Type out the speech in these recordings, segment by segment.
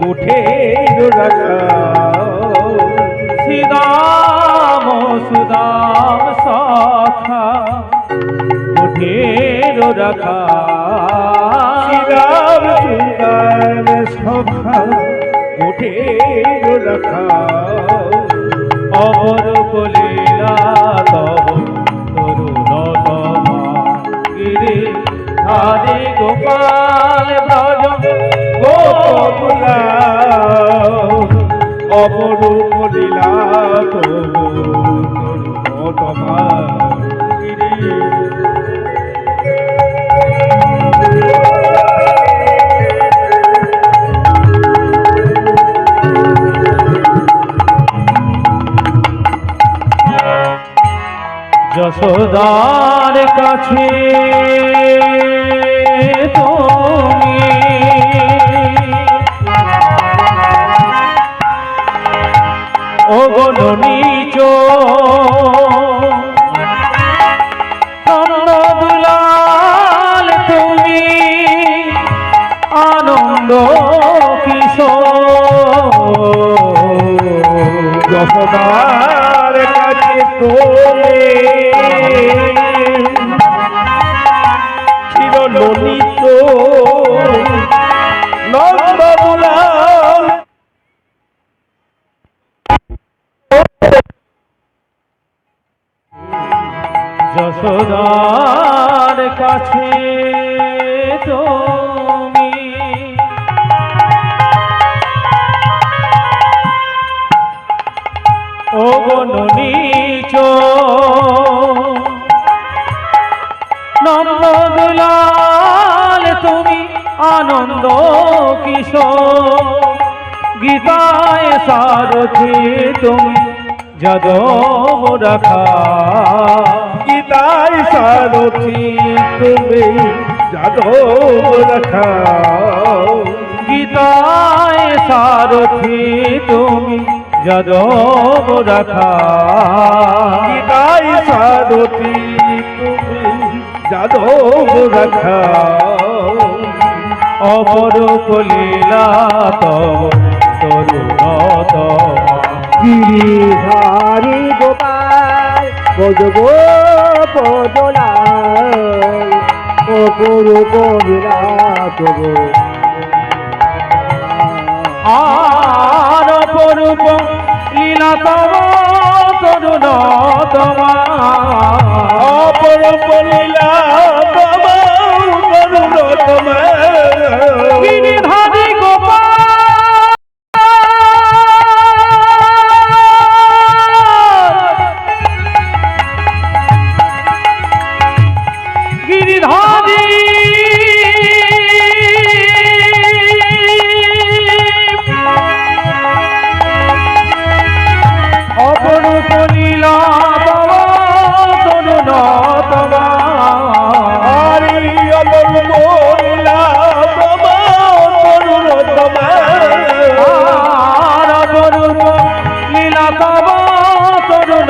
গোঠের রাখা সুদাম সখা বুঝের রাখা গোঠের অমর কলিলা তব তরুণ গিরি হরি গোপাল ব্রজ গোকুলা অপরূপ লীলা তবু যশোদার কাছে তুমি তুমি আনন্দ কিশোর। যশোদার কাছে যশোদার কাছে তুমি। ও গণনীচ নন্দদুলাল তুমি আনন্দ কিশোর। গীতায় সারথি তুমি যাদব রাখা। গীতায় সারথি তুমি যাদব রাখাও গীতায় সারথি তুমি যাদব রাখা। গীতায় সারথি তুমি যাদব রাখাও অপর কলীলা তব তরুণ গিরিধারী বিরাট আর অপরূপ লীলা তব তরুণ তোমা অপরূপ লীলা বাবা করুণ তোমার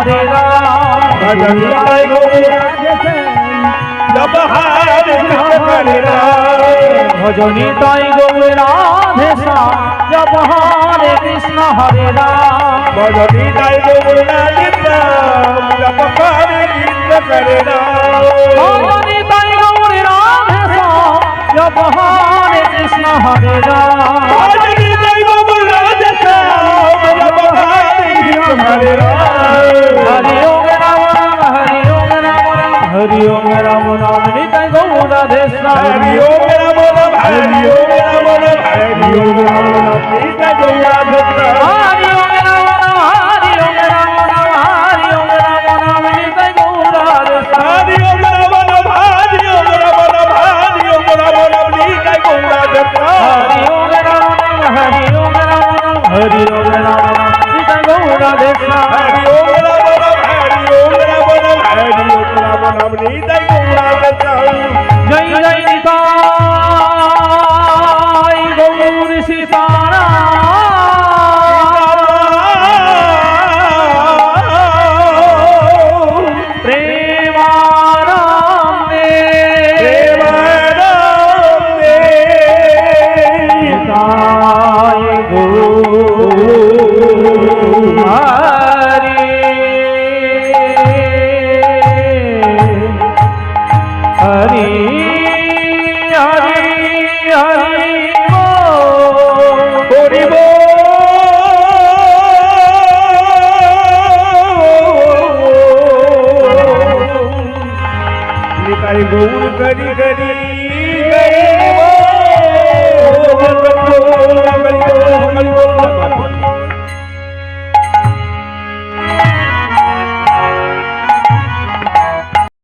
কৃষ্ণ হরে রাম ভজন নিতাই গৌরা জপ হরে কৃষ্ণ হরে রাম ভজনী তাই গৌর রাধে শ্যাম। জপ হরে কৃষ্ণ হরে রাম ভজন নিতাই গৌরা নিতাম জপ হরে কৃষ্ণ হরে রাম ভজনী তাই গৌর ಹರಿ ಓಂ ನಮೋ ನಮಃ ಹರಿ ಓಂ ನಮೋ ನಮಃ ಹರಿ ಓಂ ನಮೋ ನಮಃ ನೀ મારી બહુ કરી કરી